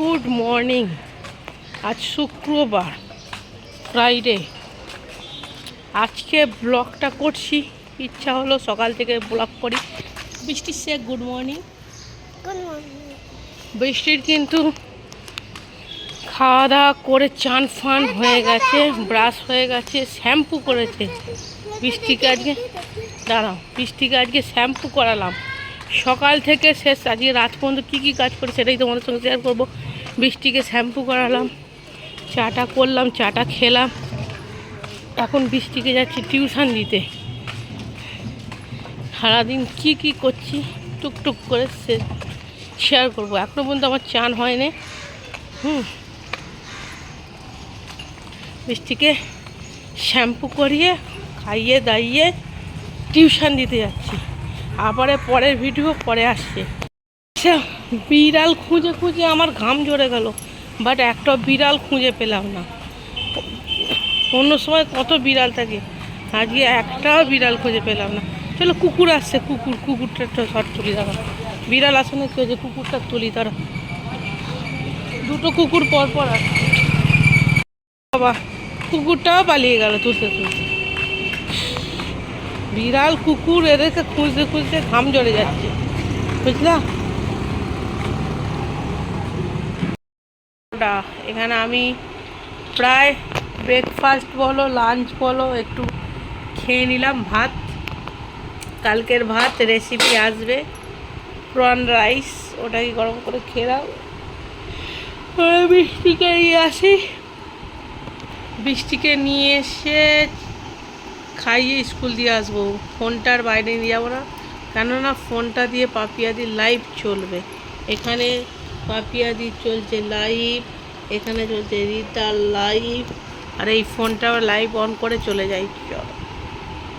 Good morning. আজ শুক্রবার Friday. আজকে ব্লগটা করছি। ইচ্ছা হলো সকাল থেকে ব্লগ করি। বৃষ্টির সে গুড মর্নিং। Good morning. বৃষ্টির কিন্তু খাওয়া দাওয়া করে চান ফান হয়ে গেছে ব্রাশ হয়ে গেছে শ্যাম্পু করেছে। বৃষ্টিকে আজকে দাঁড়াও বৃষ্টিকে আজকে শ্যাম্পু করালাম। সকাল থেকে শেষ আজকে রাত পর্যন্ত কী কী কাজ করে সেটাই তোমাদের সঙ্গে শেয়ার করব। বৃষ্টিকে শ্যাম্পু করালাম, চাটা করলাম, চাটা খেলাম। এখন বৃষ্টিকে যাচ্ছি টিউশন দিতে। সারাদিন কী কী করছি, টুকটুক করে সে শেয়ার করব। এখনও পর্যন্ত আমার চান হয়নি। হুম। বৃষ্টিকে শ্যাম্পু করিয়ে, খাইয়ে দাইয়ে টিউশন দিতে যাচ্ছি। আবারে পরের ভিডিও পরে আসছে। আচ্ছা বিড়াল খুঁজে খুঁজে আমার ঘাম ঝরে গেল বাট একটা বিড়াল খুঁজে পেলাম না। অন্য সময় কত বিড়াল থাকে, আজকে একটাও বিড়াল খুঁজে পেলাম না। চলো কুকুর আসছে, কুকুর, কুকুরটা একটু শর্ট তুলি দাঁড়া। বিড়াল আসে না, কেউ যে কুকুরটা তুলি তারা দুটো কুকুর পর পর আসছে বাবা, কুকুরটাও পালিয়ে গেল তুলতে তুলতে। বিড়াল, কুকুর, এদেরকে খুঁজতে খুঁজতে ঘাম জ্বরে যাচ্ছে। বুঝলা? ওটা। এখানে আমি প্রায় ব্রেকফাস্ট বলো লাঞ্চ বলো, একটু খেয়ে নিলাম ভাত। কালকের ভাত রেসিপি আসবে। প্রন রাইস ওটাকে গরম করে খেলাম এবার বৃষ্টিকে নিয়ে আসি। বৃষ্টিকে নিয়ে এসে খাইয়ে স্কুল দিয়ে আসব। ফোনটার বাইরে নিয়ে যাব না। কেননা ফোনটা দিয়ে পাপিয়াদি লাইভ চলবে। এখানে পাপিয়াদি চলছে লাইভ এখানে চলছে রিতার লাইভ আর এই ফোনটা লাইভ অন করে চলে যাই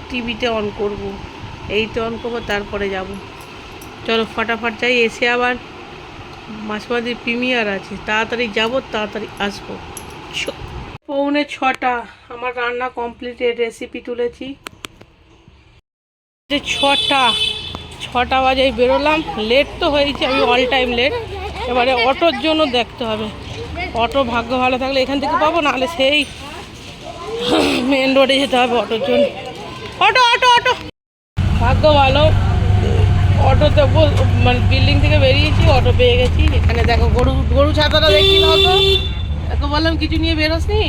টিভিতে অন করব। এইতে অন করব, তারপরে যাব। চলো ফটাফট যাই, এসে আবার মাসবাদির প্রিমিয়ার আছে। তাড়াতাড়ি যাব, তাড়াতাড়ি আসব। পৌনে ছটা, আমার রান্না কমপ্লিটেড রেসিপি তুলেছি। যে ছটা ছটা বাজে বেরোলাম। লেট তো হয়েছে, আমি অল টাইম লেট এবারে অটোর জন্য দেখতে হবে। অটো ভাগ্য ভালো থাকলে এখান থেকে পাবো, নাহলে সেই মেন রোডে যেতে হবে অটোর জন্য। Auto auto auto. ভাগ্য ভালো। অটোতে মানে বিল্ডিং থেকে বেরিয়েছি, অটো পেয়ে গেছি। এখানে দেখো গরু গরু ছাতাটা দেখি না তো। একে বললাম কিছু নিয়ে বেরোস নি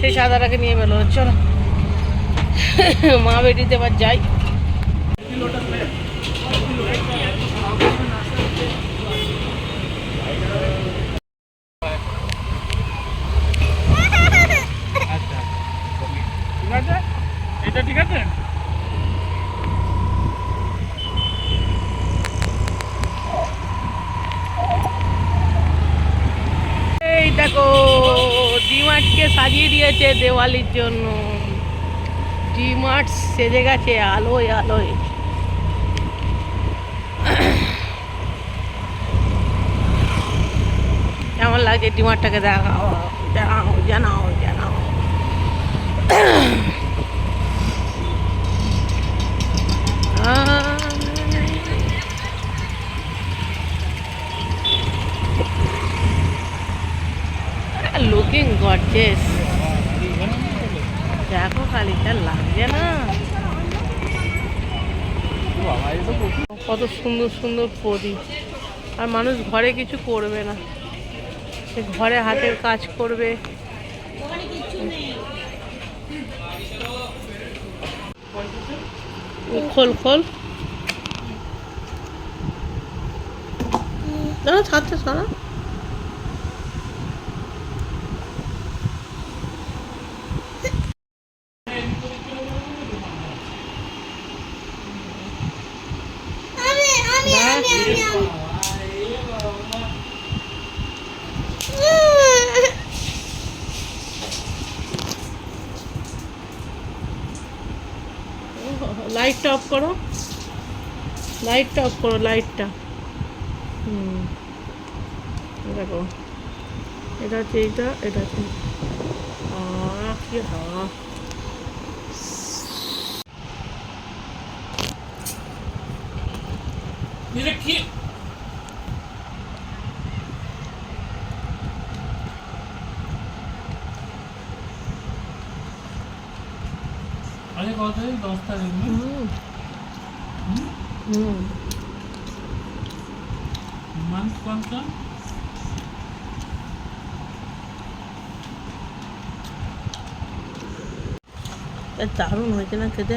সেই সাদাটাকে নিয়ে বেরো চলো। মা বেটিতে এবার যাই। দেখো, ডিমার্টকে সাজিয়ে দিয়েছে দেওয়ালির জন্য। ডিমার্ট সেজে গেছে আলোয় আলোয়। কেমন লাগছে ডিমার্টটাকে দেখাও জানাও জানাও জানাও। লুকিং গর্জেস দেখো খালি যা লাগছে না। কত সুন্দর সুন্দর প্রদীপ আর মানুষ ঘরে কিছু করবে না। সে ঘরে হাতের কাজ করবে। খোল খোল। দাঁড়া ছাড়তে, ছাড়া। লাইটটা অফ করো। লাইটটা অফ করো লাইটটা হুম। দেখো। এটা হচ্ছে এইটা, এটা হচ্ছে কি হাওয়া কি আরে কত তারিখ দশ তারিখ? হুম। মান্থ কোনটা দারুণ হয়েছে না খেতে?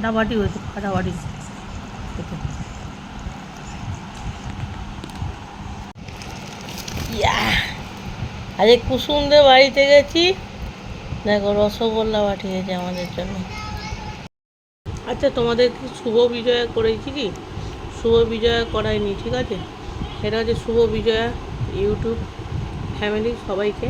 ফাটাফাটি হয়েছে, ফাটাফাটি! আজকে কুসুমদের বাড়িতে গেছি। দেখো, রসগোল্লা পাঠিয়েছে আমাদের জন্য। আচ্ছা তোমাদের কি শুভ বিজয়া করেছি কি? শুভ বিজয়া করায়নি ঠিক আছে? সেটা হচ্ছে শুভ বিজয়া ইউটিউব ফ্যামিলি সবাইকে।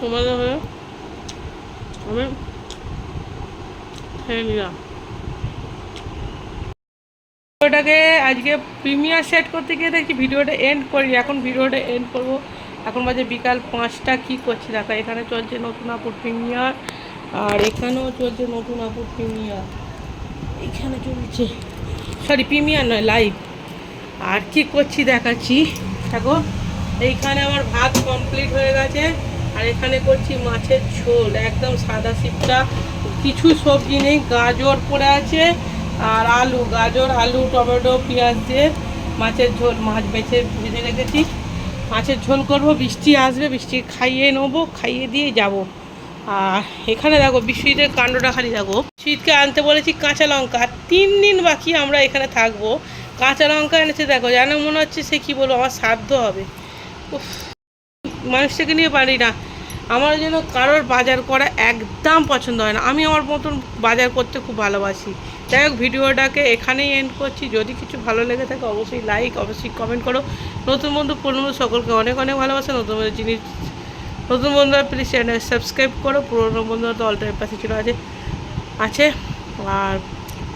তোমাদের হয়ে আমি খেয়ে নিলাম। ভিডিওটাকে আজকে প্রিমিয়ার সেট করতে গিয়ে দেখছি ভিডিওটা এন্ড করি এখন ভিডিওটা এন্ড করব। এখন বাজে বিকাল পাঁচটা, কি করছি দেখো, এখানে চলছে নতুন আপুর প্রিমিয়ার, আর এখানেও চলছে নতুন আপুর প্রিমিয়ার। এখানে চলছে সরি প্রিমিয়ার নয় লাইভ আর কি করছি দেখাচ্ছি, দেখো, এইখানে আমার ভাত কমপ্লিট হয়ে গেছে। আর এখানে করছি মাছের ঝোল একদম সাদা সিপটা। কিছু সবজি নেই গাজর পড়ে আছে আর আলু গাজর আলু টমেটো পেঁয়াজ দিয়ে মাছের ঝোল মাছ বেছে ভেজে রেখেছি। মাছের ঝোল করব বৃষ্টি আসবে বৃষ্টি খাইয়ে নেব খাইয়ে দিয়ে যাব। আর এখানে দেখো বিশ্বজিতের কাণ্ডটা খালি দেখো। শীতকে আনতে বলেছি কাঁচা লঙ্কা তিন দিন বাকি আমরা এখানে থাকব। কাঁচা লঙ্কা এনেছে দেখো যেন মনে হচ্ছে সে কি বলব আমার সাধ্য হবে। উফ, মানুষটাকে নিয়ে পারি না। আমার যেন কারোর বাজার করা একদম পছন্দ হয় না। আমি আমার মতন বাজার করতে খুব ভালোবাসি। যাই হোক, ভিডিওটাকে এখানেই এন্ড করছি। যদি কিছু ভালো লেগে থাকে, অবশ্যই লাইক অবশ্যই কমেন্ট করো। নতুন বন্ধু, পুরনো বন্ধু, সকলকে অনেক অনেক ভালোবাসা। নতুন বন্ধু জিনিস, নতুন বন্ধুরা প্লিজ চ্যানেল সাবস্ক্রাইব করো। পুরনো বন্ধুরা তো অল পাশে ছিল আছে আছে। আর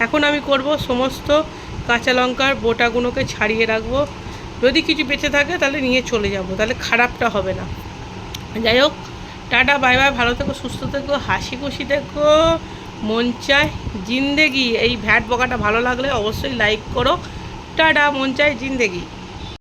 এখন আমি করব সমস্ত কাঁচা লঙ্কার বোটাগুলোকে ছাড়িয়ে রাখব। যদি কিছু বেঁচে থাকে, তাহলে নিয়ে চলে যাব। তাহলে খারাপটা হবে না। যাই হোক টাটা, বাই বাই, ভালো থেকো, সুস্থ থেকো, হাসি খুশি থেকো, মন চায় জিন্দেগি। এই ভ্যাট বকাটা ভালো লাগলে অবশ্যই লাইক করো। টাটা, মন চায় জিন্দেগি।